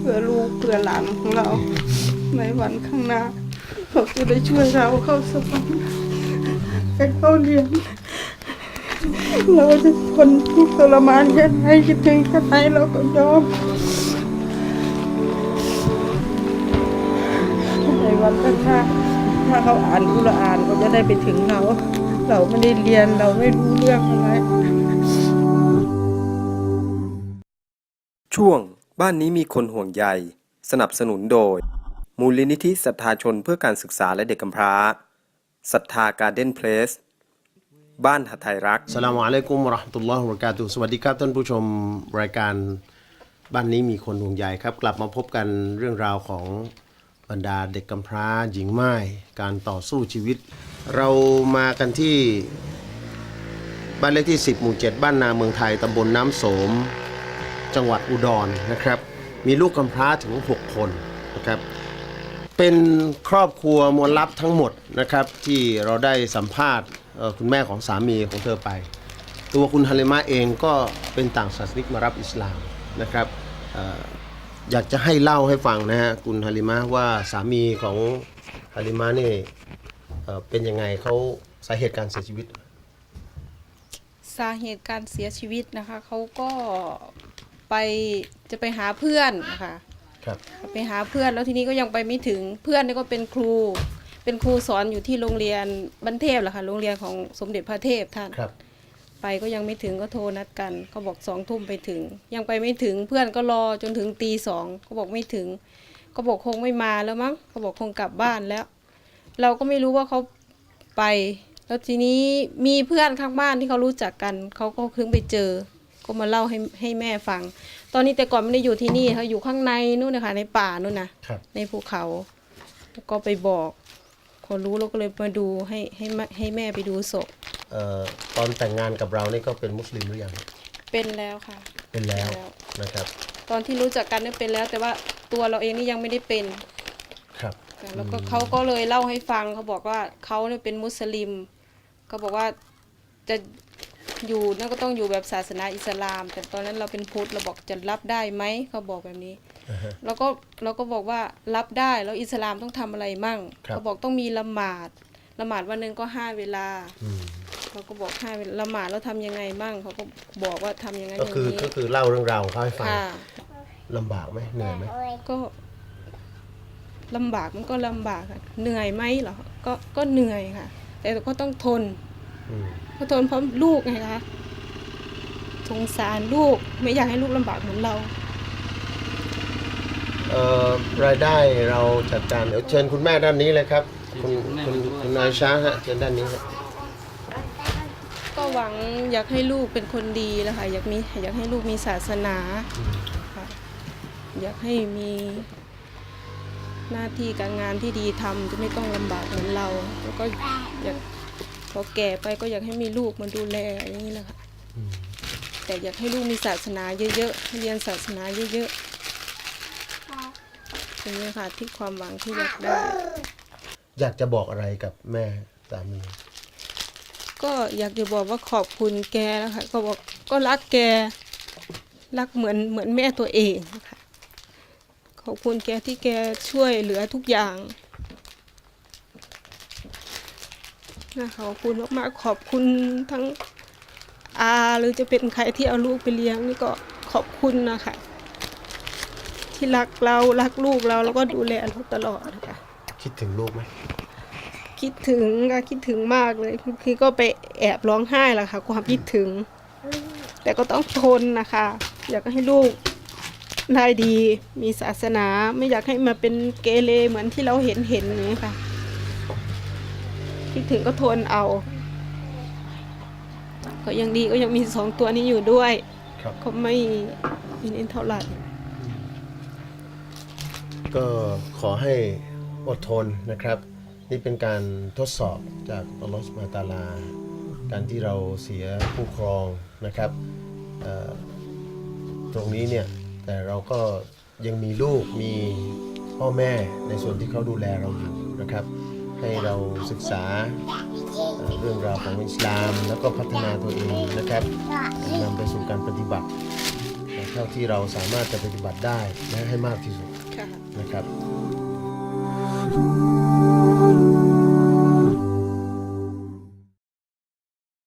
เพื่อลูกเพื่อหลานของเรา ในวันข้างหน้าเขาจะได้ช่วยเราเข้าสวรรค์ไปเข้าเรียนเราจะทนทุกข์ทรมานแค่ไหนคิดถึงแค่ไหนเราก็ยอมในวันข้างหน้าถ้าเขาอ่านกุรอานเขาจะได้ไปถึงเรา เราไม่ได้เรียนเราไม่รู้เรื่องอะไร ช่วง บ้านนี้มีคนห่วงใย สนับสนุนโดย มูลนิธิศรัทธาชนเพื่อการศึกษาและเด็กกำพร้าศรัทธาการ์เด้นเพลสบ้านหทไทยรักสลามอะลัยกุมราะห์ตุลลอฮ์วะบราะกาตุสวัสดีครับท่านผู้ชมรายการบ้านนี้มีคนห่วงใยครับ กลับมาพบกันเรื่องราวของบรรดาเด็กกำพร้าหญิงไม้การต่อสู้ชีวิต เรามากันที่บ้านเลขที่ 10 หมู่ 7 บ้านนาเมืองไทยตำบลน้ำโสม จังหวัดอุดรนะครับ มีลูกกำพร้าถึง 6 คนนะครับ เป็นครอบครัวมวลลับทั้งหมดนะครับ ที่เราได้สัมภาษณ์คุณแม่ของสามีของเธอไป ตัวคุณฮาลิมะเองก็เป็นต่างศาสนิกมารับอิสลามนะครับอยากจะให้เล่าให้ฟังนะฮะคุณฮาลิมะว่าสามีของฮาลิมะนี่เอ่อเป็นยังไงเขาสาเหตุการเสียชีวิต สาเหตุการเสียชีวิตนะคะเขาก็ ไปจะไปหาเพื่อนนะคะครับไปหาเพื่อนแล้วทีนี้ก็ยังไปไม่ถึงเพื่อนนี่ก็เป็นครู เป็นครูสอนอยู่ที่โรงเรียนบันเทพแหละค่ะโรงเรียนของสมเด็จพระเทพท่านครับ ไปก็ยังไม่ถึงก็โทรนัดกันเขาบอกสองทุ่มไปถึง ยังไปไม่ถึงเพื่อนก็รอจนถึงตีสองเขาบอกไม่ถึงเขาบอกคงไม่มาแล้วมั้งเขาบอกคงกลับบ้านแล้ว เราก็ไม่รู้ว่าเขาไป แล้วทีนี้มีเพื่อนข้างบ้านที่เขารู้จักกันเขาก็เพิ่งไปเจอ ก็มาเล่าให้ให้แม่ฟัง ตอนนี้แต่ก่อนไม่ได้อยู่ที่นี่เขาอยู่ข้างในนู่นนะคะในป่านู่นนะครับ ในภูเขาแล้วก็ไปบอกพอรู้เราก็เลยมาดูให้ให้แม่ให้แม่ไปดูศพเอ่อตอนแต่งงานกับเรานี่ก็เป็นมุสลิมหรือยังเป็นแล้วค่ะ เป็นแล้วเป็นแล้ว นะครับ ตอนที่รู้จักกันเนี่ยเป็นแล้ว แต่ว่าตัวเราเองนี่ยังไม่ได้เป็นครับแล้วก็เขาก็เลยเล่าให้ฟังเขาบอกว่าเขาเนี่ยเป็นมุสลิมเขาบอกว่าจะ อยู่นั่นก็ต้องอยู่แบบศาสนาอิสลาม แต่ตอนนั้นเราเป็นพุทธเราบอกจะรับได้ไหมเขาบอกแบบนี้อ่าฮะแล้วก็เราก็บอกว่ารับได้แล้วอิสลามต้องทำอะไรมั่งครับเขาบอกต้องมีละหมาดละหมาดวันหนึ่งก็ห้าเวลาอืมเขาก็บอกห้าเวลาละหมาดแล้วทำยังไงมั่งเขาก็บอกว่าทำยังไงอก็ย่างคือนี้ก็คือเล่าเรื่องราวของเขาให้ฟังค่ะลำบากไหมเหนื่อยไหมก็ลำบากมันก็ลำบากค่ะเหนื่อยไหมเหรอก็ก็เหนื่อยค่ะ แต่ก็ต้องทนอืม ก็ทนเพราะลูกไงคะสงสารลูกไม่อยากให้ลูกลำบากเหมือนเราเอ่อรายได้เราจัดการเดี๋ยวเชิญคุณแม่ด้านนี้เลยครับ คุณคุณคุณนายช้าฮะเชิญด้านนี้ครับก็หวังอยากให้ลูกเป็นคนดีแล้วค่ะอยากมีอยากให้ลูกมีศาสนาค่ะอยากให้มีหน้าที่การงานที่ดีทำจะไม่ต้องลำบากเหมือนเรา แล้วก็อยากพ อแก่ไปก็อยากให้มีลูกมาดูแลอย่างนี้แหละค่ะแต่อยากให้ลูกมีศาสนาเยอะๆให้เรียนศาสนาเยอะๆเป็นนี้ค่ะที่ความหวังที่อยากได้ อยากจะบอกอะไรกับแม่สามีก็อยากจะบอกว่าขอบคุณแกแล้วค่ะก็บอกก็รักแกรักเหมือนเหมือนแม่ตัวเองค่ะขอบคุณแกที่แกช่วยเหลือทุกอย่าง นะขอบคุณมากๆขอบคุณทั้งอาหรือจะเป็นใครที่เอาลูกไปเลี้ยงนี่ก็ขอบคุณนะคะ ที่รักเรารักลูกเราแล้วก็ดูแลเราตลอดนะคะคิดถึงลูกไหมคิดถึงก็คิดถึงมากเลยคือก็ไปแอบร้องไห้แหละค่ะ ความคิดถึง แต่ก็ต้องทนนะคะ อยากให้ลูกได้ดี มีศาสนาไม่อยากให้มาเป็นเกเรเหมือนที่เราเห็นเห็นอย่างนี้ค่ะ คิดถึงก็ทนเอา ก็ยังดีก็ยังมีสองตัวนี้อยู่ด้วย ครับ ก็ไม่ไม่เน้นเท่าไหร่ก็ขอให้อดทนนะครับ นี่เป็นการทดสอบจากอัลลอฮฺสุบฮานะฮูวะตะอาลา การที่เราเสียผู้ครองนะครับเอ่อตรงนี้เนี่ย แต่เราก็ยังมีลูกมีพ่อแม่ในส่วนที่เขาดูแลเราอยู่นะครับ ให้เราศึกษาเรื่องราวของอิสลาม แล้วก็พัฒนาตัวเองนะครับนำไปสู่การปฏิบัติเท่าที่เราสามารถจะปฏิบัติได้นะให้มากที่สุดนะครับ